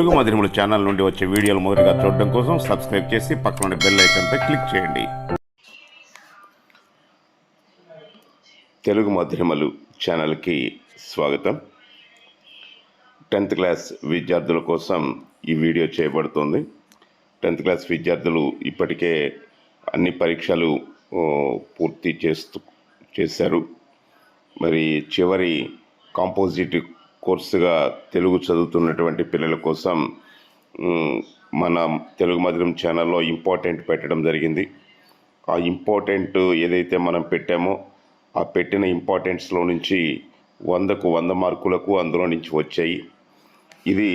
Telugu మధురముల channel నుండి వచ్చే వీడియోలు మొదటగా చూడడం కోసం సబ్స్క్రైబ్ చేసి పక్కన బెల్ ఐకాన్పై క్లిక్ చేయండి. తెలుగు మధురిమలు ఛానల్కి స్వాగతం. టెన్త్ క్లాస్ విద్యార్థుల కోసం ఈ వీడియో చేయబడుతుంది. టెన్త్ క్లాస్ విద్యార్థులు ఇప్పటికే అన్ని పరీక్షలు పూర్తి చేస్తూ చేశారు. మరి చివరి కాంపోజిట్ కోర్సుగా తెలుగు చదువుతున్నటువంటి పిల్లల కోసం మన తెలుగు మధురం ఛానల్లో ఇంపార్టెంట్ పెట్టడం జరిగింది. ఆ ఇంపార్టెంట్ ఏదైతే మనం పెట్టామో ఆ పెట్టిన ఇంపార్టెంట్స్లో నుంచి వందకు వంద మార్కులకు అందులో నుంచి వచ్చాయి. ఇది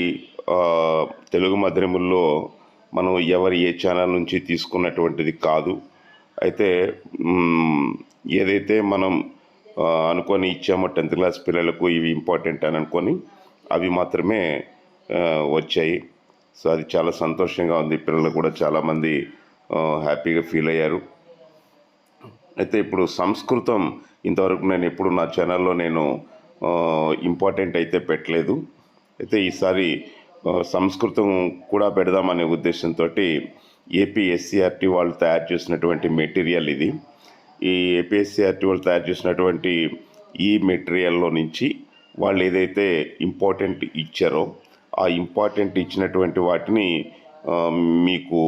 తెలుగు మాధ్యమంలో మనం ఎవరి ఏ ఛానల్ నుంచి తీసుకున్నటువంటిది కాదు. అయితే ఏదైతే మనం అనుకొని ఇచ్చాము. టెన్త్ క్లాస్ పిల్లలకు ఇవి ఇంపార్టెంట్ అని అనుకొని అవి మాత్రమే వచ్చాయి. సో అది చాలా సంతోషంగా ఉంది. పిల్లలు కూడా చాలామంది హ్యాపీగా ఫీల్ అయ్యారు. అయితే ఇప్పుడు సంస్కృతం ఇంతవరకు నేను ఎప్పుడు నా ఛానల్లో నేను ఇంపార్టెంట్ అయితే పెట్టలేదు. అయితే ఈసారి సంస్కృతం కూడా పెడదామనే ఉద్దేశంతో ఏపీ ఎస్సీఆర్టీ వాళ్ళు తయారు చేసినటువంటి మెటీరియల్ ఇది. ఈ ఏపీఎస్సీఆర్టీ వాళ్ళు తయారు చేసినటువంటి ఈ మెటీరియల్లో నుంచి వాళ్ళు ఏదైతే ఇంపార్టెంట్ ఇచ్చారో ఆ ఇంపార్టెంట్ ఇచ్చినటువంటి వాటిని మీకు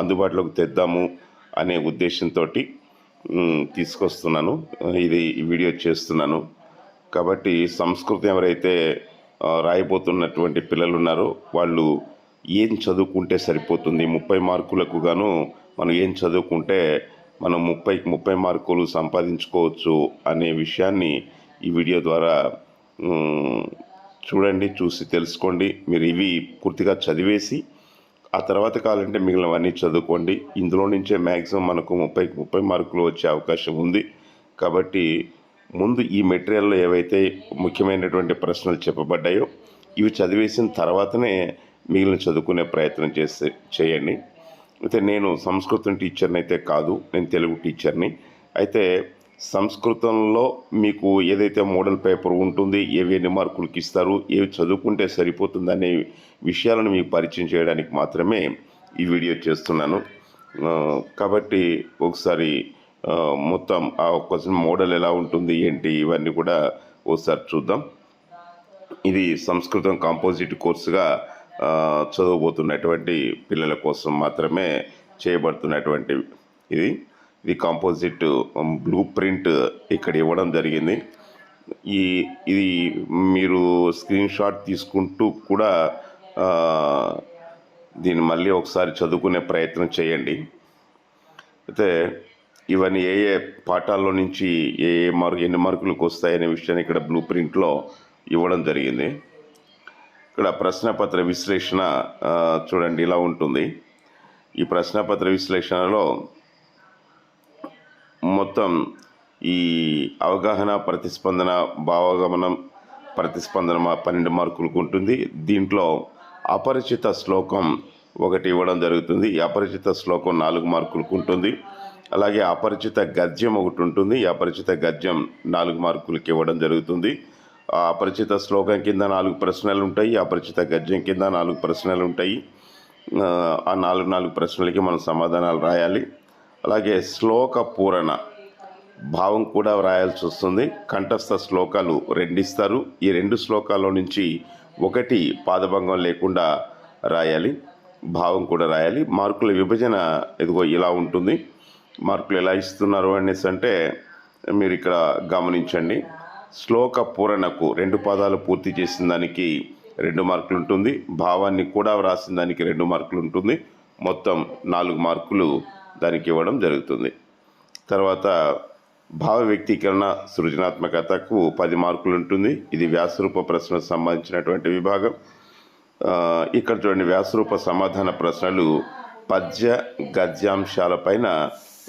అందుబాటులోకి తెద్దాము అనే ఉద్దేశంతో తీసుకొస్తున్నాను. ఇది వీడియో చేస్తున్నాను. కాబట్టి సంస్కృతం ఎవరైతే రాయబోతున్నటువంటి పిల్లలు ఉన్నారో వాళ్ళు ఏం చదువుకుంటే సరిపోతుంది? ముప్పై మార్కులకు గాను మనం ఏం చదువుకుంటే మనం ముప్పై ముప్పై మార్కులు సంపాదించుకోవచ్చు అనే విషయాన్ని ఈ వీడియో ద్వారా చూడండి చూసి తెలుసుకోండి. మీరు ఇవి పూర్తిగా చదివేసి ఆ తర్వాత కావాలంటే మిగిలినవన్నీ చదువుకోండి. ఇందులో నుంచే మ్యాక్సిమం మనకు ముప్పై ముప్పై మార్కులు వచ్చే అవకాశం ఉంది. కాబట్టి ముందు ఈ మెటీరియల్లో ఏవైతే ముఖ్యమైనటువంటి ప్రశ్నలు చెప్పబడ్డాయో ఇవి చదివేసిన తర్వాతనే మిగిలిన చదువుకునే ప్రయత్నం చేస్తే చేయండి. అయితే నేను సంస్కృతం టీచర్ని అయితే కాదు నేను తెలుగు టీచర్ని. అయితే సంస్కృతంలో మీకు ఏదైతే మోడల్ పేపర్ ఉంటుంది ఏవి ఎన్ని మార్కులకి ఇస్తారు ఏవి చదువుకుంటే సరిపోతుంది అనే విషయాలను మీకు పరిచయం చేయడానికి మాత్రమే ఈ వీడియో చేస్తున్నాను. కాబట్టి ఒకసారి మొత్తం ఆ క్వశ్చన్ మోడల్ ఎలా ఉంటుంది ఏంటి ఇవన్నీ కూడా ఒకసారి చూద్దాం. ఇది సంస్కృతం కాంపోజిట్ కోర్సుగా చదవబోతున్నటువంటి పిల్లల కోసం మాత్రమే చేయబడుతున్నటువంటి ఇది. ఇది కాంపోజిట్ బ్లూ ప్రింట్ ఇక్కడ ఇవ్వడం జరిగింది. ఈ ఇది మీరు స్క్రీన్ షాట్ తీసుకుంటూ కూడా దీన్ని మళ్ళీ ఒకసారి చదువుకునే ప్రయత్నం చేయండి. అయితే ఇవన్నీ ఏ ఏ పాఠాల్లో నుంచి ఏ ఏ మార్కు ఎన్ని మార్కులకు వస్తాయనే విషయాన్ని ఇక్కడ బ్లూ ప్రింట్లో ఇవ్వడం జరిగింది. ఇక్కడ ప్రశ్నపత్ర విశ్లేషణ చూడండి ఇలా ఉంటుంది. ఈ ప్రశ్నపత్ర విశ్లేషణలో మొత్తం ఈ అవగాహన ప్రతిస్పందన భావగమనం ప్రతిస్పందన మా- పన్నెండు మార్కులకు ఉంటుంది. దీంట్లో అపరిచిత శ్లోకం ఒకటి ఇవ్వడం జరుగుతుంది. ఈ అపరిచిత శ్లోకం నాలుగు మార్కులకు ఉంటుంది. అలాగే అపరిచిత గద్యం ఒకటి ఉంటుంది. ఈ అపరిచిత గద్యం నాలుగు మార్కులకి ఇవ్వడం జరుగుతుంది. ఆ అపరిచిత శ్లోకం కింద నాలుగు ప్రశ్నలు ఉంటాయి అపరిచిత గద్యం కింద నాలుగు ప్రశ్నలు ఉంటాయి ఆ, నాలుగు నాలుగు ప్రశ్నలకి మనం సమాధానాలు రాయాలి. అలాగే శ్లోక పూరణ భావం కూడా వ్రాయాల్సి వస్తుంది. కంఠస్థ శ్లోకాలు రెండిస్తారు. ఈ రెండు శ్లోకాల్లో నుంచి ఒకటి పాదభంగం లేకుండా రాయాలి. భావం కూడా రాయాలి. మార్కుల విభజన ఇదిగో ఇలా ఉంటుంది. మార్కులు ఎలా ఇస్తున్నారు అనేసి అంటే మీరు ఇక్కడ గమనించండి. శ్లోక పూరణకు రెండు పదాలు పూర్తి చేసిన దానికి రెండు మార్కులు ఉంటుంది భావాన్ని కూడా వ్రాసిన దానికి రెండు మార్కులు ఉంటుంది మొత్తం నాలుగు మార్కులు దానికి ఇవ్వడం జరుగుతుంది. తర్వాత భావ వ్యక్తీకరణ సృజనాత్మకతకు పది మార్కులు ఉంటుంది ఇది వ్యాసరూప ప్రశ్నకు సంబంధించినటువంటి విభాగం. ఇక్కడ చూడండి వ్యాసరూప సమాధాన ప్రశ్నలు పద్య గద్యాంశాలపైన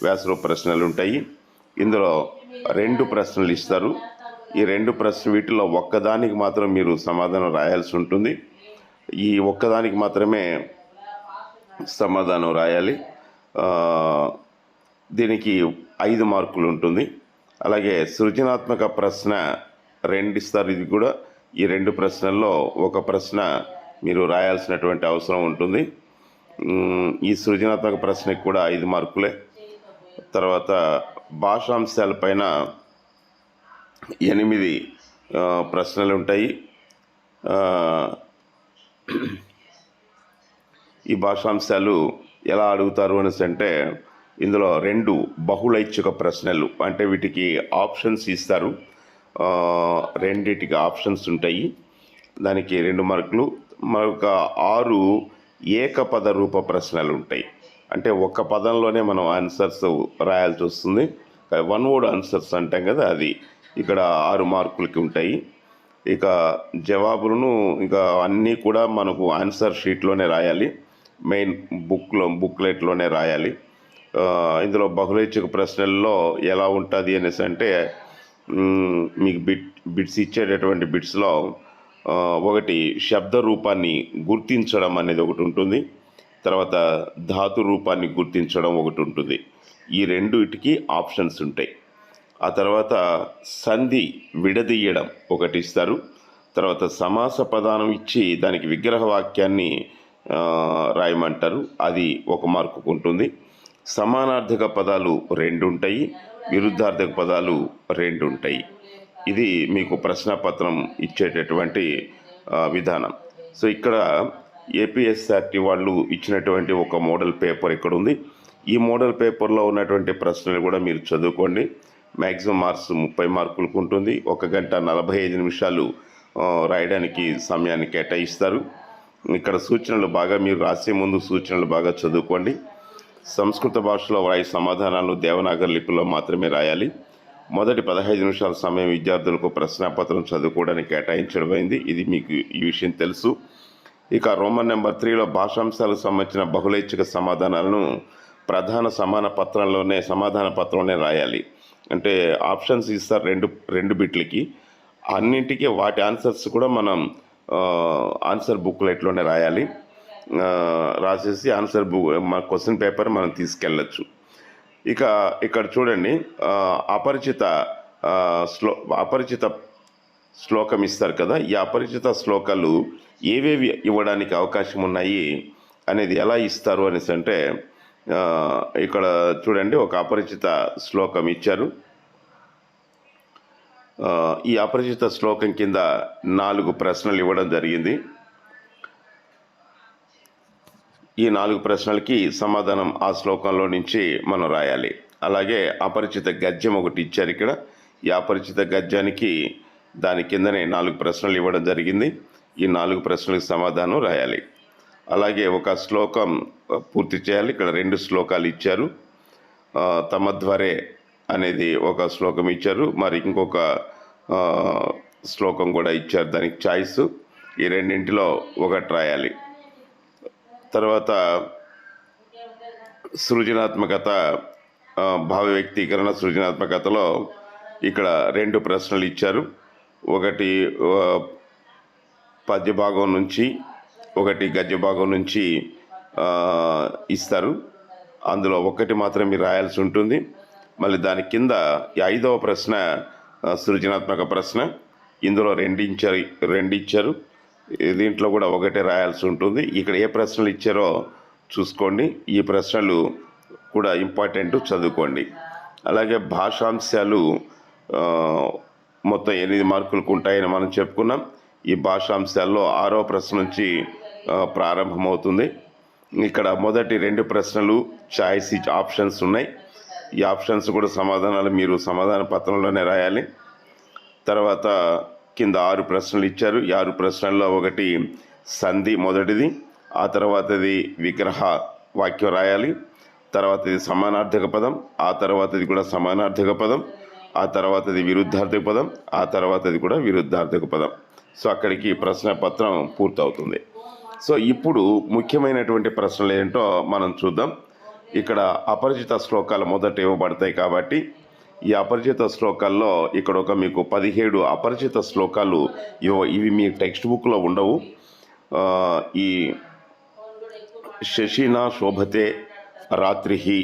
వ్యాసరూప ప్రశ్నలు ఉంటాయి ఇందులో రెండు ప్రశ్నలు ఇస్తారు. ఈ రెండు ప్రశ్న వీటిలో ఒక్కదానికి మాత్రం మీరు సమాధానం రాయాల్సి ఉంటుంది. ఈ ఒక్కదానికి మాత్రమే సమాధానం రాయాలి. దీనికి ఐదు మార్కులు ఉంటుంది. అలాగే సృజనాత్మక ప్రశ్న రెండు ఇస్తారు ఇది కూడా ఈ రెండు ప్రశ్నల్లో ఒక ప్రశ్న మీరు రాయాల్సినటువంటి అవసరం ఉంటుంది. ఈ సృజనాత్మక ప్రశ్నకి కూడా ఐదు మార్కులే. తర్వాత భాషాంశాలపైన ఎనిమిది ప్రశ్నలు ఉంటాయి. ఈ భాషాంశాలు ఎలా అడుగుతారు అనేసి అంటే ఇందులో రెండు బహుళైచ్ఛిక ప్రశ్నలు అంటే వీటికి ఆప్షన్స్ ఇస్తారు. రెండిటికి ఆప్షన్స్ ఉంటాయి. దానికి రెండు మార్కులు. మరొక ఆరు ఏకపద రూప ప్రశ్నలు ఉంటాయి. అంటే ఒక పదంలోనే మనం ఆన్సర్స్ రాయాల్సి వస్తుంది. వన్ వర్డ్ ఆన్సర్స్ అంటాం కదా అది ఇక్కడ ఆరు మార్కులకి ఉంటాయి. ఇక జవాబులను ఇక అన్నీ కూడా మనకు ఆన్సర్ షీట్లోనే రాయాలి. మెయిన్ బుక్లో బుక్లెట్లోనే రాయాలి. ఇందులో బహుళైచ్ఛిక ప్రశ్నల్లో ఎలా ఉంటుంది అనేసి అంటే మీకు బిట్ బిట్స్ ఇచ్చేటటువంటి బిట్స్లో ఒకటి శబ్ద రూపాన్ని గుర్తించడం అనేది ఒకటి ఉంటుంది. తర్వాత ధాతు రూపాన్ని గుర్తించడం ఒకటి ఉంటుంది. ఈ రెండుటికి ఆప్షన్స్ ఉంటాయి. ఆ తర్వాత సంధి విడదీయడం ఒకటి ఇస్తారు తర్వాత సమాస పదానం ఇచ్చి దానికి విగ్రహ వాక్యాన్ని రాయమంటారు. అది ఒక మార్కుకు ఉంటుంది సమానార్థక పదాలు రెండు ఉంటాయి విరుద్ధార్థక పదాలు రెండు ఉంటాయి ఇది మీకు ప్రశ్నపత్రం ఇచ్చేటటువంటి విధానం. సో ఇక్కడ ఏపీఎస్ఆర్టీ వాళ్ళు ఇచ్చినటువంటి ఒక మోడల్ పేపర్ ఇక్కడ ఉంది ఈ మోడల్ పేపర్లో ఉన్నటువంటి ప్రశ్నలు కూడా మీరు చదువుకోండి. మ్యాక్సిమం మార్క్స్ ముప్పై మార్కులకు ఉంటుంది. ఒక గంట నలభై ఐదు నిమిషాలు రాయడానికి సమయాన్ని కేటాయిస్తారు. ఇక్కడ సూచనలు బాగా మీరు రాసే ముందు సూచనలు బాగా చదువుకోండి. సంస్కృత భాషలో రాయి సమాధానాలు దేవనాగర్ లిపిలో మాత్రమే రాయాలి. మొదటి పదహైదు నిమిషాల సమయం విద్యార్థులకు ప్రశ్నాపత్రం చదువుకోవడానికి కేటాయించడమైంది ఇది మీకు ఈ విషయం తెలుసు. ఇక రోమన్ నెంబర్ త్రీలో భాషాంశాలకు సంబంధించిన బహుళైచ్ఛిక సమాధానాలను ప్రధాన సమాన పత్రంలోనే సమాధాన పత్రంలోనే రాయాలి. అంటే ఆప్షన్స్ ఇస్తారు రెండు రెండు బిట్లకి. అన్నింటికి వాటి ఆన్సర్స్ కూడా మనం ఆన్సర్ ఆన్సర్ బుక్లెట్లోనే రాయాలి. రాసేసి ఆన్సర్ బుక్ మన క్వశ్చన్ పేపర్ మనం తీసుకెళ్ళచ్చు. ఇక ఇక్కడ చూడండి అపరిచిత శ్లో అపరిచిత శ్లోకం ఇస్తారు కదా ఈ అపరిచిత శ్లోకాలు ఏవేవి ఇవ్వడానికి అవకాశం ఉన్నాయి అనేది ఎలా ఇస్తారు అనేసి అంటే ఇక్కడ చూడండి ఒక అపరిచిత శ్లోకం ఇచ్చారు. ఈ అపరిచిత శ్లోకం కింద నాలుగు ప్రశ్నలు ఇవ్వడం జరిగింది. ఈ నాలుగు ప్రశ్నలకి సమాధానం ఆ శ్లోకంలో నుంచి మనం రాయాలి. అలాగే అపరిచిత గద్యం ఒకటి ఇచ్చారు ఇక్కడ. ఈ అపరిచిత గద్యానికి దాని కిందనే నాలుగు ప్రశ్నలు ఇవ్వడం జరిగింది. ఈ నాలుగు ప్రశ్నలకు సమాధానం రాయాలి. అలాగే ఒక శ్లోకం పూర్తి చేయాలి. ఇక్కడ రెండు శ్లోకాలు ఇచ్చారు. తమధ్వరే అనేది ఒక శ్లోకం ఇచ్చారు. మరి ఇంకొక శ్లోకం కూడా ఇచ్చారు. దానికి చాయిస్ ఈ రెండింటిలో ఒకటి రాయాలి. తర్వాత సృజనాత్మకత భావ వ్యక్తీకరణ సృజనాత్మకతలో ఇక్కడ రెండు ప్రశ్నలు ఇచ్చారు. ఒకటి పద్య భాగం నుంచి ఒకటి గద్య భాగం నుంచి ఇస్తారు. అందులో ఒకటి మాత్రం మీరు రాయాల్సి ఉంటుంది. మళ్ళీ దాని కింద ఐదవ ప్రశ్న సృజనాత్మక ప్రశ్న. ఇందులో రెండించారు రెండిచ్చారు. దీంట్లో కూడా ఒకటే రాయాల్సి ఉంటుంది. ఇక్కడ ఏ ప్రశ్నలు ఇచ్చారో చూసుకోండి. ఈ ప్రశ్నలు కూడా ఇంపార్టెంట్ చదువుకోండి. అలాగే భాషాంశాలు మొత్తం ఎనిమిది మార్కులకు ఉంటాయని మనం చెప్పుకున్నాం. ఈ భాషాంశాల్లో ఆరో ప్రశ్న నుంచి ప్రారంభమవుతుంది. ఇక్కడ మొదటి రెండు ప్రశ్నలు చాయిస్ ఆప్షన్స్ ఉన్నాయి. ఈ ఆప్షన్స్ కూడా సమాధానాలు మీరు సమాధాన పత్రంలోనే రాయాలి. తర్వాత కింద ఆరు ప్రశ్నలు ఇచ్చారు. ఈ ఆరు ప్రశ్నల్లో ఒకటి సంధి మొదటిది. ఆ తర్వాతది విగ్రహ వాక్యం రాయాలి. తర్వాతది సమానార్థక పదం. ఆ తర్వాతది కూడా సమానార్థక పదం. ఆ తర్వాతది విరుద్ధార్థక పదం. ఆ తర్వాతది కూడా విరుద్ధార్థక పదం. సో అక్కడికి ప్రశ్న పత్రం పూర్తవుతుంది. సో ఇప్పుడు ముఖ్యమైనటువంటి ప్రశ్నలు ఏంటో మనం చూద్దాం. ఇక్కడ అపరిచిత శ్లోకాలు మొదట ఇవ్వబడతాయి కాబట్టి ఈ అపరిచిత శ్లోకాల్లో ఇక్కడ ఒక మీకు పదిహేడు అపరిచిత శ్లోకాలు ఇవ ఇవి మీ టెక్స్ట్ బుక్లో ఉండవు. ఈ శశినా శోభతే రాత్రిహి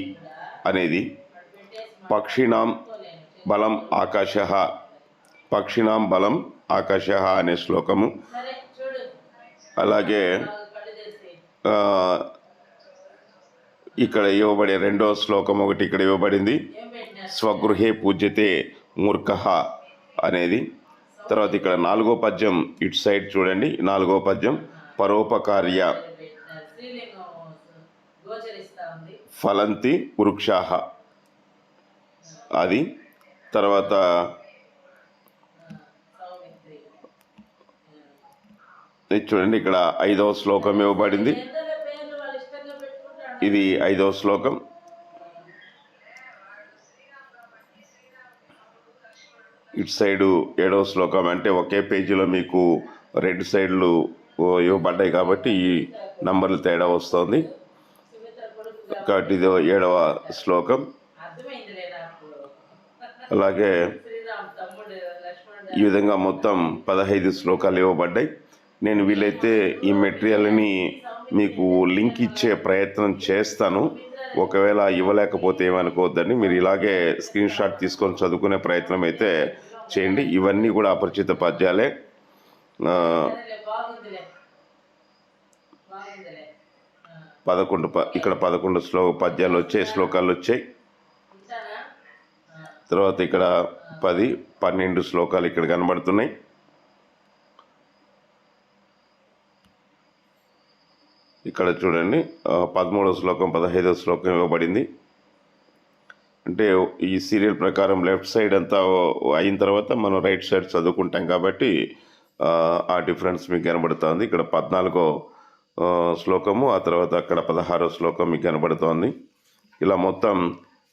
అనేది పక్షిణాం బలం ఆకాశ పక్షిణాం బలం ఆకాశ అనే శ్లోకము. అలాగే ఇక్కడ ఇవ్వబడే రెండో శ్లోకం ఒకటి ఇక్కడ ఇవ్వబడింది. స్వగృహే పూజ్యతే మూర్ఖ అనేది. తర్వాత ఇక్కడ నాలుగో పద్యం ఇటు సైడ్ చూడండి. నాలుగో పద్యం పరోపకార్య ఫలంతి వృక్షాహ అది తర్వాత సౌమిత్రి ఇది చూడండి ఇక్కడ ఐదవ శ్లోకం ఇవ్వబడింది. ఇది ఐదవ శ్లోకం. ఇటు సైడు ఏడవ శ్లోకం అంటే ఒకే పేజీలో మీకు రెండు సైడ్లు ఇవ్వబడ్డాయి కాబట్టి ఈ నంబర్లు తేడా వస్తుంది. కాబట్టి ఇది ఏడవ శ్లోకం. అలాగే ఈ విధంగా మొత్తం పదహైదు శ్లోకాలు ఇవ్వబడ్డాయి. నేను వీలైతే ఈ మెటీరియల్ని మీకు లింక్ ఇచ్చే ప్రయత్నం చేస్తాను. ఒకవేళ ఇవ్వలేకపోతే ఏమనుకోవద్దని మీరు ఇలాగే స్క్రీన్ షాట్ తీసుకొని చదువుకునే ప్రయత్నం అయితే చేయండి. ఇవన్నీ కూడా అపరిచిత పద్యాలే. పదకొండు ప ఇక్కడ పదకొండు శ్లో పద్యాలు వచ్చాయి శ్లోకాలు వచ్చాయి. తర్వాత ఇక్కడ పది పన్నెండు శ్లోకాలు ఇక్కడ కనబడుతున్నాయి. ఇక్కడ చూడండి పదమూడవ శ్లోకం పదహైదవ శ్లోకం ఇవ్వబడింది. అంటే ఈ సీరియల్ ప్రకారం లెఫ్ట్ సైడ్ అంతా అయిన తర్వాత మనం రైట్ సైడ్ చదువుకుంటాం కాబట్టి ఆ, డిఫరెన్స్ మీకు కనబడుతుంది. ఇక్కడ పద్నాలుగో శ్లోకము ఆ తర్వాత అక్కడ పదహారో శ్లోకం మీకు కనబడుతోంది. ఇలా మొత్తం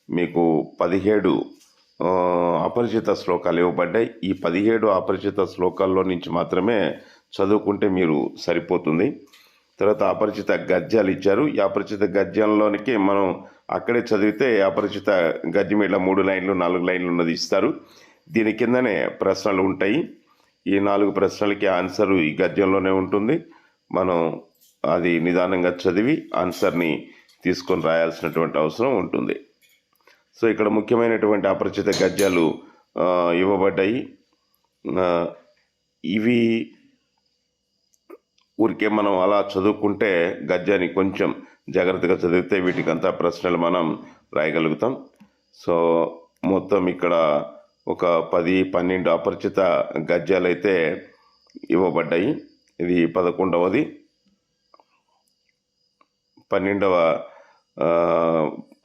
మీకు పదిహేడు అపరిచిత శ్లోకాలు ఇవ్వబడ్డాయి. ఈ పదిహేడు అపరిచిత శ్లోకాల్లో నుంచి మాత్రమే చదువుకుంటే మీరు సరిపోతుంది. తర్వాత అపరిచిత గద్యాలు ఇచ్చారు. ఈ అపరిచిత గద్యంలోనికి మనం అక్కడే చదివితే అపరిచిత గద్యం ఇట్లా మూడు లైన్లు నాలుగు లైన్లు ఉన్నది ఇస్తారు. దీని కిందనే ప్రశ్నలు ఉంటాయి. ఈ నాలుగు ప్రశ్నలకి ఆన్సర్ ఈ గద్యంలోనే ఉంటుంది. మనం అది నిదానంగా చదివి ఆన్సర్ని తీసుకొని రాయాల్సినటువంటి అవసరం ఉంటుంది. సో ఇక్కడ ముఖ్యమైనటువంటి అపరిచిత గద్యాలు ఇవ్వబడ్డాయి. ఇవి ఊరికే మనం అలా చదువుకుంటే గద్యాన్ని కొంచెం జాగ్రత్తగా చదివితే వీటికంతా ప్రశ్నలు మనం రాయగలుగుతాం. సో మొత్తం ఇక్కడ ఒక పది పన్నెండు అపరిచిత గద్యాలు అయితే ఇవ్వబడ్డాయి. ఇది పదకొండవది. పన్నెండవ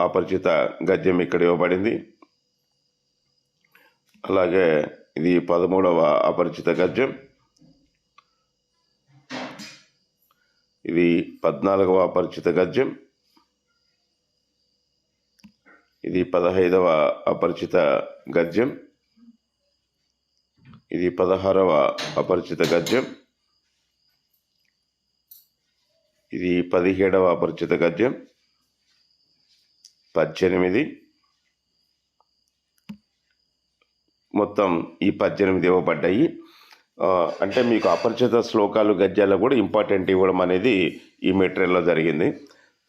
అపరిచిత గద్యం ఇక్కడ ఇవ్వబడింది. అలాగే ఇది పదమూడవ అపరిచిత గద్యం. ఇది పద్నాలుగవ అపరిచిత గద్యం. ఇది పదహైదవ అపరిచిత గద్యం. ఇది పదహారవ అపరిచిత గద్యం. ఇది పదిహేడవ అపరిచిత గద్యం. పద్దెనిమిది. మొత్తం ఈ పద్దెనిమిది ఇవ్వబడ్డాయి. అంటే మీకు అపరిచిత శ్లోకాలు గద్యాలు కూడా ఇంపార్టెంట్ ఇవ్వడం అనేది ఈ మెటీరియల్లో జరిగింది.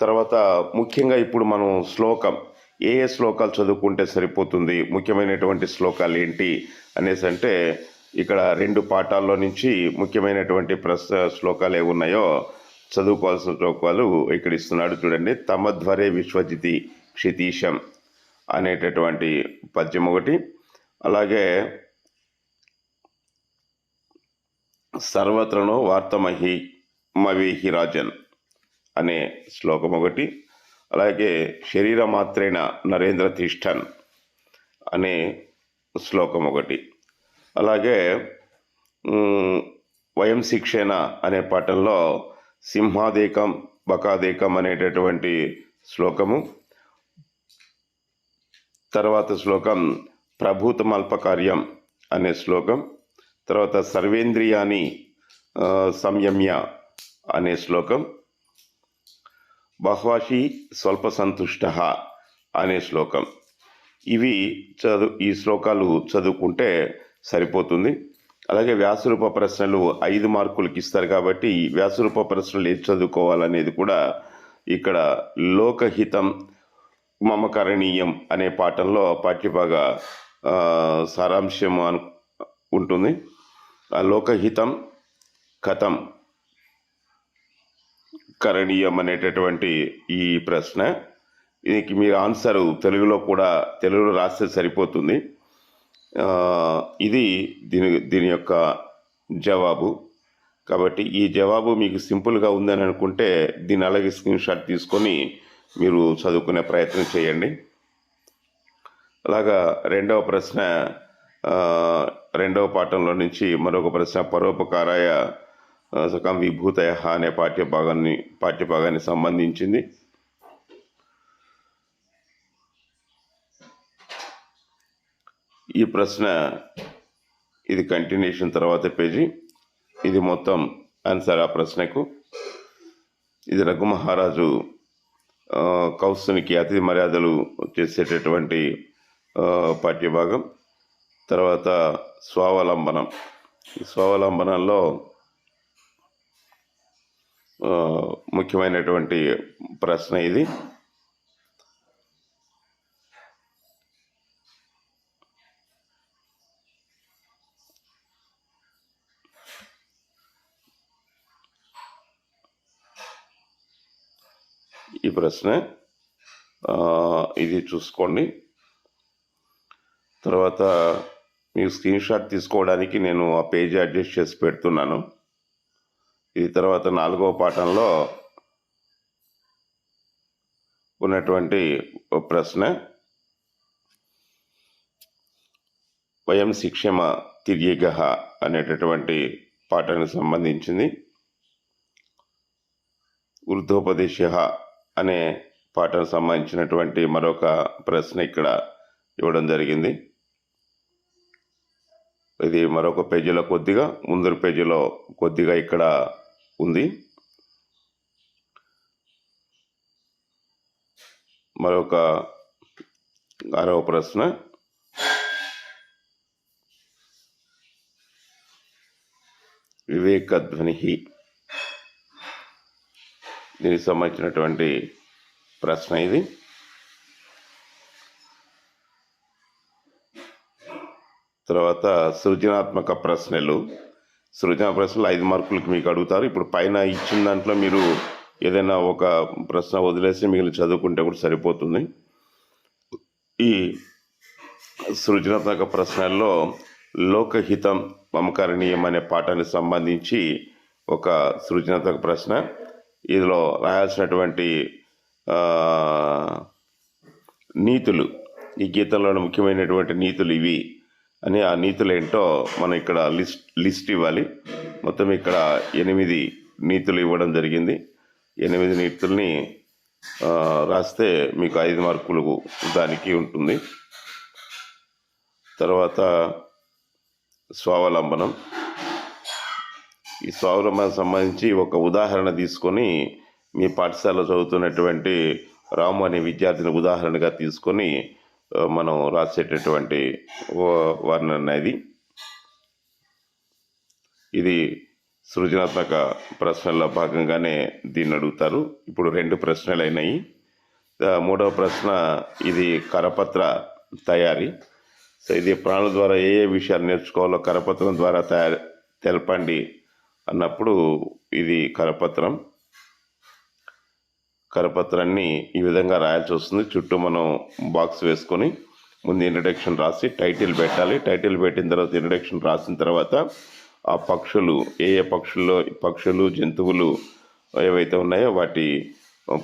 తర్వాత ముఖ్యంగా ఇప్పుడు మనం శ్లోకం ఏ ఏ శ్లోకాలు చదువుకుంటే సరిపోతుంది ముఖ్యమైనటువంటి శ్లోకాలు ఏంటి అనేసి అంటే ఇక్కడ రెండు పాఠాల్లో నుంచి ముఖ్యమైనటువంటి ప్రశ్న శ్లోకాలు ఏ ఉన్నాయో చదువుకోవాల్సిన శ్లోకాలు ఇక్కడ ఇస్తున్నాడు చూడండి. తమధ్వరే విశ్వజితి క్షితీశం అనేటటువంటి పద్యం ఒకటి. అలాగే సర్వత్రనో వార్తమహి మవేహి రాజన్ అనే శ్లోకం ఒకటి అలాగే శరీరమాత్రేణ నరేంద్ర తిష్టన్ అనే శ్లోకం ఒకటి. అలాగే వయం శిక్షణ అనే పాఠంలో సింహాదేకం బకాదేకం అనేటటువంటి శ్లోకము. తర్వాత శ్లోకం ప్రభూతమల్పకార్యం అనే శ్లోకం. తర్వాత సర్వేంద్రియాని సంయమ్య అనే శ్లోకం. బహ్వాషి స్వల్ప సంతుష్ట అనే శ్లోకం. ఇవి చదువు ఈ శ్లోకాలు చదువుకుంటే సరిపోతుంది. అలాగే వ్యాసరూప ప్రశ్నలు ఐదు మార్కులకి ఇస్తారు కాబట్టి ఈ వ్యాసరూప ప్రశ్నలు ఏది చదువుకోవాలనేది కూడా ఇక్కడ లోకహితం మమకరణీయం అనే పాఠంలో పాఠ్యభాగ సారాంశం అను ఉంటుంది. లోకహితం కథం. కరణీయం అనేటటువంటి ఈ ప్రశ్న. దీనికి మీరు ఆన్సర్ తెలుగులో కూడా తెలుగులో రాస్తే సరిపోతుంది. ఇది దీని దీని యొక్క జవాబు. కాబట్టి ఈ జవాబు మీకు సింపుల్గా ఉందని అనుకుంటే దీన్ని అలాగే స్క్రీన్ షాట్ తీసుకొని మీరు చదువుకునే ప్రయత్నం చేయండి. అలాగా రెండవ ప్రశ్న రెండవ పాఠంలో నుంచి మరొక ప్రశ్న పరోపకారాయ ఆ, సకం విభూతయ అనే పాఠ్య భాగాన్ని పాఠ్య భాగాన్ని సంబంధించింది. ఈ ప్రశ్న ఇది కంటిన్యూషన్ తర్వాత పేజీ. ఇది మొత్తం ఆన్సర్ ఆ ప్రశ్నకు. ఇది రఘు మహారాజు కౌస్తునికి అతిథి మర్యాదలు చేసేటటువంటి పాఠ్యభాగం తర్వాత స్వావలంబనం. ఈ స్వావలంబనంలో ముఖ్యమైనటువంటి ప్రశ్న ఇది. ఈ ప్రశ్న. ఇది చూసుకోండి. తర్వాత మీకు స్క్రీన్ షాట్ తీసుకోవడానికి నేను ఆ పేజీ అడ్జస్ట్ చేసి పెడుతున్నాను. ఇది తర్వాత నాలుగవ పాఠంలో ఉన్నటువంటి ఒక ప్రశ్న వయం శిక్షమ తిర్యగ అనేటటువంటి పాఠానికి సంబంధించింది. వృద్ధోపదేశ అనే పాఠానికి సంబంధించినటువంటి మరొక ప్రశ్న ఇక్కడ ఇవ్వడం జరిగింది. ఇది మరొక పేజీలో కొద్దిగా ముందర పేజీలో కొద్దిగా ఇక్కడ ఉంది. మరొక ఆరవ ప్రశ్న. వివేకధ్వని దీనికి సంబంధించినటువంటి ప్రశ్న ఇది. తర్వాత సృజనాత్మక ప్రశ్నలు. సృజన ప్రశ్నలు ఐదు మార్కులకి మీకు అడుగుతారు. ఇప్పుడు పైన ఇచ్చిన దాంట్లో మీరు ఏదైనా ఒక ప్రశ్న వదిలేసి మిగిలిన చదువుకుంటే కూడా సరిపోతుంది. ఈ సృజనాత్మక ప్రశ్నల్లో లోకహితం మమకరణీయం అనే పాఠానికి సంబంధించి ఒక సృజనాత్మక ప్రశ్న. ఇందులో రాయాల్సినటువంటి నీతులు. ఈ గీతంలోని ముఖ్యమైనటువంటి నీతులు ఇవి. అని ఆ నీతులు ఏంటో మనం ఇక్కడ లిస్ట్ లిస్ట్ ఇవ్వాలి. మొత్తం ఇక్కడ ఎనిమిది నీతులు ఇవ్వడం జరిగింది. ఎనిమిది నీతుల్ని రాస్తే మీకు ఐదు మార్కులు దానికి ఉంటుంది. తర్వాత స్వావలంబనం. ఈ స్వావలంబనం సంబంధించి ఒక ఉదాహరణ తీసుకొని మీ పాఠశాలలో చదువుతున్నటువంటి రాము అనే విద్యార్థిని ఉదాహరణగా తీసుకొని మనం రాసేటటువంటి వ- వర్ణన ఇది. ఇది సృజనాత్మక ప్రశ్నల్లో భాగంగానే దీన్ని అడుగుతారు. ఇప్పుడు రెండు ప్రశ్నలు అయినాయి మూడవ ప్రశ్న ఇది కరపత్ర తయారీ. సో ఇది ప్రాణుల ద్వారా ఏ ఏ విషయాలు నేర్చుకోవాలో కరపత్రం ద్వారా తయారు తెలపండి అన్నప్పుడు ఇది కరపత్రం. కరపత్రాన్ని ఈ విధంగా రాయాల్సి వస్తుంది. చుట్టూ మనం బాక్స్ వేసుకొని ముందు ఇంట్రడక్షన్ రాసి టైటిల్ పెట్టాలి. టైటిల్ పెట్టిన తర్వాత ఇంట్రడక్షన్ రాసిన తర్వాత ఆ పక్షులు ఏ ఏ పక్షుల్లో పక్షులు జంతువులు ఏవైతే ఉన్నాయో వాటి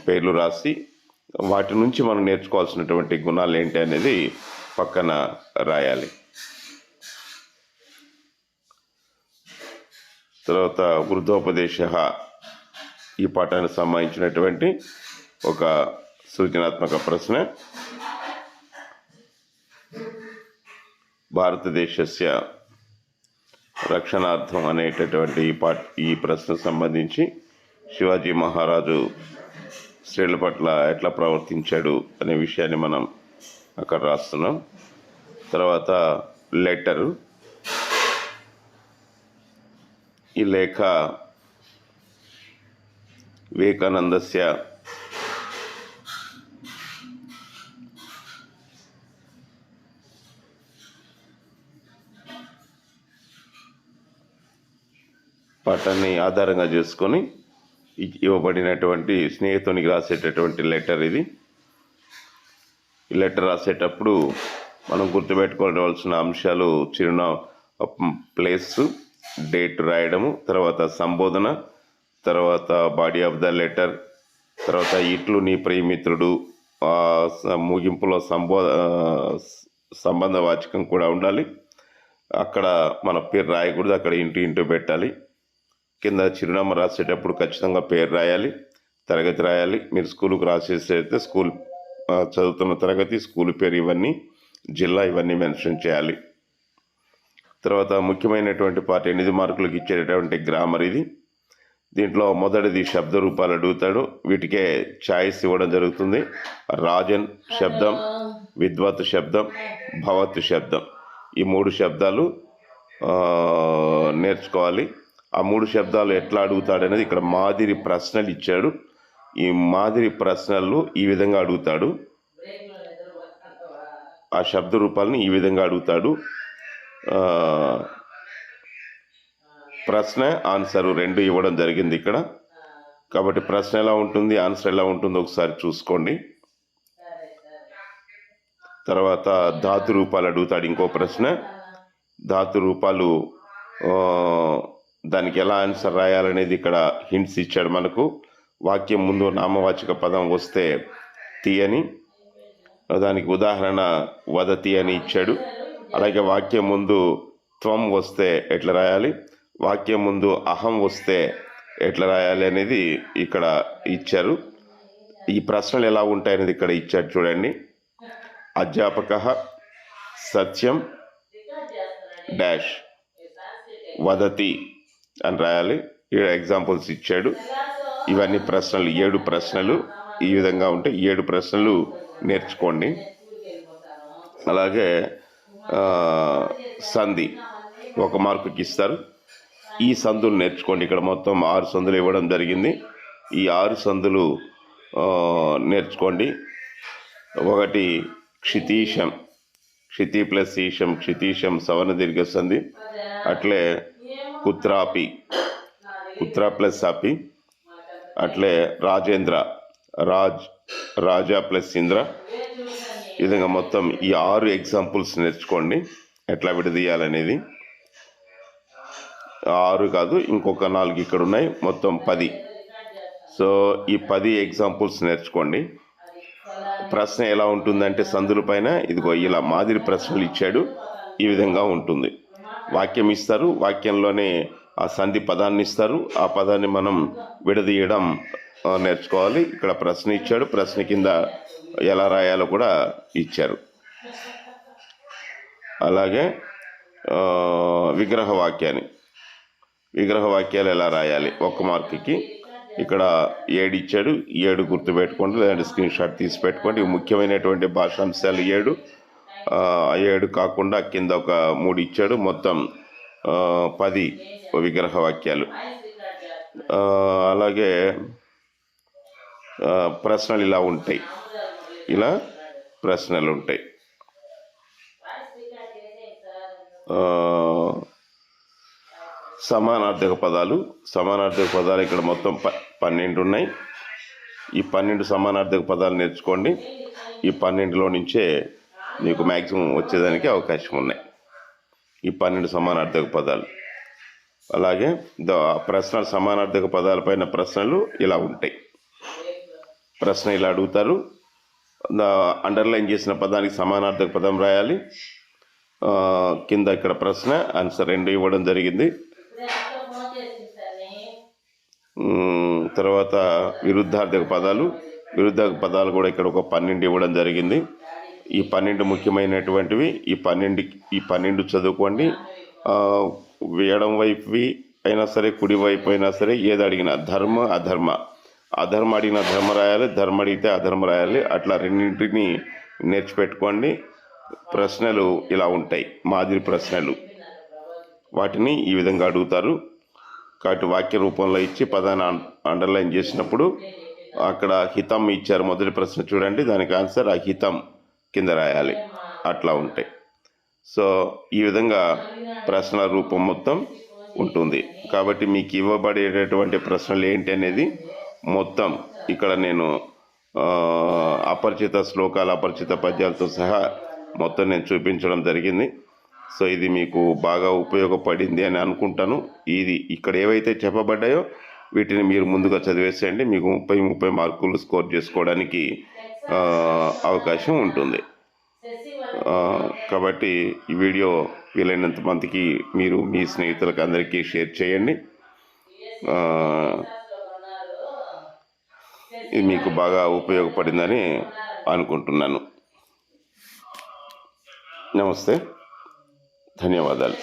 పేర్లు రాసి వాటి నుంచి మనం నేర్చుకోవాల్సినటువంటి గుణాలు ఏంటి అనేది పక్కన రాయాలి. తర్వాత వృద్ధోపదేశ ఈ పాఠానికి సంబంధించినటువంటి ఒక సృజనాత్మక ప్రశ్న. భారతదేశస్య రక్షణార్థం అనేటటువంటి ఈ పాట ఈ ప్రశ్నకు సంబంధించి శివాజీ మహారాజు స్త్రీల పట్ల ఎట్లా ప్రవర్తించాడు అనే విషయాన్ని మనం అక్కడ రాస్తున్నాం. తర్వాత లెటరు. ఈ లేఖ వివేకానందస్య. పాఠాన్ని ఆధారంగా చేసుకొని ఇవ్వబడినటువంటి స్నేహితునికి రాసేటటువంటి లెటర్ ఇది. ఈ లెటర్ రాసేటప్పుడు మనం గుర్తుపెట్టుకోవాల్సిన అంశాలు చిరునా ప్లేస్ డేట్ రాయడము తర్వాత సంబోధన తర్వాత బాడీ ఆఫ్ ద లెటర్ తర్వాత ఇట్లు నీ ప్రియమిత్రుడు ముగింపులో సంబో సంబంధ వాచకం కూడా ఉండాలి. అక్కడ మన పేరు రాయకూడదు అక్కడ ఇంటి ఇంటూ పెట్టాలి. కింద చిరునామా రాసేటప్పుడు ఖచ్చితంగా పేరు రాయాలి తరగతి రాయాలి. మీరు స్కూల్కి రాసేసైతే స్కూల్ చదువుతున్న తరగతి స్కూల్ పేరు ఇవన్నీ జిల్లా ఇవన్నీ మెన్షన్ చేయాలి. తర్వాత ముఖ్యమైనటువంటి పార్ట్ ఎనిమిది మార్కులకు ఇచ్చేటటువంటి గ్రామర్ ఇది. దీంట్లో మొదటిది శబ్ద రూపాలు అడుగుతాడు. వీటికే ఛాయిస్ ఇవ్వడం జరుగుతుంది. రాజన్ శబ్దం విద్వత్ శబ్దం భవత్ శబ్దం. ఈ మూడు శబ్దాలు నేర్చుకోవాలి. ఆ మూడు శబ్దాలు ఎట్లా అడుగుతాడు అనేది ఇక్కడ మాదిరి ప్రశ్నలు ఇచ్చాడు. ఈ మాదిరి ప్రశ్నలు ఈ విధంగా అడుగుతాడు. ఆ శబ్ద రూపాలని ఈ విధంగా అడుగుతాడు. ప్రశ్న ఆన్సర్ రెండు ఇవ్వడం జరిగింది ఇక్కడ. కాబట్టి ప్రశ్న ఎలా ఉంటుంది ఆన్సర్ ఎలా ఉంటుందో ఒకసారి చూసుకోండి. తర్వాత ధాతు రూపాలు అడుగుతాడు ఇంకో ప్రశ్న. ధాతు రూపాలు దానికి ఎలా ఆన్సర్ రాయాలనేది ఇక్కడ హింట్స్ ఇచ్చాడు మనకు. వాక్యం ముందు నామవాచక పదం వస్తే తీయని దానికి ఉదాహరణ వదతి అని ఇచ్చాడు. అలాగే వాక్యం ముందు త్వం వస్తే ఎట్లా రాయాలి? వాక్యం ముందు అహం వస్తే ఎట్లా రాయాలి అనేది ఇక్కడ ఇచ్చారు. ఈ ప్రశ్నలు ఎలా ఉంటాయనేది ఇక్కడ ఇచ్చారు చూడండి. అధ్యాపక సత్యం డాష్ వదతి అని రాయాలి. ఇక్కడ ఎగ్జాంపుల్స్ ఇచ్చాడు. ఇవన్నీ ప్రశ్నలు ఏడు ప్రశ్నలు. ఈ విధంగా ఉంటే ఏడు ప్రశ్నలు నేర్చుకోండి. అలాగే సంధి ఒక మార్కుకి ఇస్తారు. ఈ సందులు నేర్చుకోండి. ఇక్కడ మొత్తం ఆరు సందులు ఇవ్వడం జరిగింది. ఈ ఆరు సందులు నేర్చుకోండి. ఒకటి క్షితీశం. క్షితి ప్లస్ ఈశం క్షితీశం సవర్ణ దీర్ఘ సంధి అట్లే కుత్రాపి. కుత్రా ప్లస్ అపి. అట్లే రాజేంద్ర. రాజ్ రాజా ప్లస్ ఇంద్ర. ఈ విధంగా మొత్తం ఈ ఆరు ఎగ్జాంపుల్స్ నేర్చుకోండి. ఎట్లా విడదీయాలనేది. ఆరు కాదు ఇంకొక నాలుగు ఇక్కడ ఉన్నాయి మొత్తం పది. సో ఈ పది ఎగ్జాంపుల్స్ నేర్చుకోండి. ప్రశ్న ఎలా ఉంటుందంటే సందుల పైన ఇదిగో ఇలా మాదిరి ప్రశ్నలు ఇచ్చాడు ఈ విధంగా ఉంటుంది. వాక్యం ఇస్తారు వాక్యంలోనే ఆ సంధి పదాన్ని ఇస్తారు ఆ పదాన్ని మనం విడదీయడం నేర్చుకోవాలి. ఇక్కడ ప్రశ్న ఇచ్చాడు ప్రశ్న కింద ఎలా రాయాలో కూడా ఇచ్చారు. అలాగే విగ్రహ వాక్యాన్ని. విగ్రహ వాక్యాలు ఎలా రాయాలి? ఒక్క మార్కుకి. ఇక్కడ ఏడు ఇచ్చాడు. ఏడు గుర్తుపెట్టుకోండి. లేదంటే స్క్రీన్ షాట్ తీసి పెట్టుకోండి. ముఖ్యమైనటువంటి భాషాంశాలు ఏడు. ఆ ఏడు కాకుండా కింద ఒక మూడు ఇచ్చాడు. మొత్తం పది విగ్రహ వాక్యాలు అలాగే ప్రశ్నలు ఇలా ఉంటాయి. ఇలా ప్రశ్నలు ఉంటాయి వాయిస్ రికార్డ్ చేసేయండి సార్ ఆ, సమానార్థక పదాలు. సమానార్థక పదాలు ఇక్కడ మొత్తం ప పన్నెండు ఉన్నాయి. ఈ పన్నెండు సమానార్థక పదాలు నేర్చుకోండి. ఈ పన్నెండులో నుంచే మీకు మ్యాక్సిమం వచ్చేదానికి అవకాశం ఉన్నాయి. ఈ పన్నెండు సమానార్థక పదాలు. అలాగే ద ప్రశ్న సమానార్థక పదాలపైన ప్రశ్నలు ఇలా ఉంటాయి. ప్రశ్న ఇలా అడుగుతారు. దా అండర్లైన్ చేసిన పదానికి సమానార్థక పదం రాయాలి. కింద ఇక్కడ ప్రశ్న ఆన్సర్ రెండు ఇవ్వడం జరిగింది ఇప్పుడే అక్క ఫోన్ చేసింది సార్ నీ. మ్, తర్వాత విరుద్ధార్థక పదాలు. విరుద్ధార్థక పదాలు కూడా ఇక్కడ ఒక పన్నెండు ఇవ్వడం జరిగింది. ఈ పన్నెండు ముఖ్యమైనటువంటివి ఈ పన్నెండు ఈ పన్నెండు చదువుకోండి. ఆ, ఎడం వైపువి అయినా సరే కుడి వైపు అయినా సరే ఏది అడిగినా ధర్మ అధర్మ. అధర్మ అడిగిన ధర్మ రాయాలి ధర్మ అడిగితే అధర్మ రాయాలి. అట్లా రెండింటిని నేర్చిపెట్టుకోండి. ప్రశ్నలు ఇలా ఉంటాయి మాదిరి ప్రశ్నలు. వాటిని ఈ విధంగా అడుగుతారు. కాబట్టి వాక్య రూపంలో ఇచ్చి పదాన్ని అండర్లైన్ చేసినప్పుడు అక్కడ హితం ఇచ్చారు. మొదటి ప్రశ్న చూడండి. దానికి ఆన్సర్ ఆ హితం కింద రాయాలి. అట్లా ఉంటాయి సో ఈ విధంగా ప్రశ్నల రూపం మొత్తం ఉంటుంది. కాబట్టి మీకు ఇవ్వబడేటటువంటి ప్రశ్నలు ఏంటి అనేది మొత్తం ఇక్కడ నేను అపరిచిత శ్లోకాలు అపరిచిత పద్యాలతో సహా మొత్తం నేను చూపించడం జరిగింది. సో ఇది మీకు బాగా ఉపయోగపడింది అని అనుకుంటాను. ఇది ఇక్కడ ఏవైతే చెప్పబడ్డాయో వీటిని మీరు ముందుగా చదివేసేయండి. మీకు ముప్పై ముప్పై మార్కులు స్కోర్ చేసుకోవడానికి అవకాశం ఉంటుంది. కాబట్టి ఈ వీడియో వీలైనంత మందికి మీరు మీ స్నేహితులకు అందరికీ షేర్ చేయండి. ఇది మీకు బాగా ఉపయోగపడిందని అనుకుంటున్నాను. నమస్తే. ధన్యవాదాలు.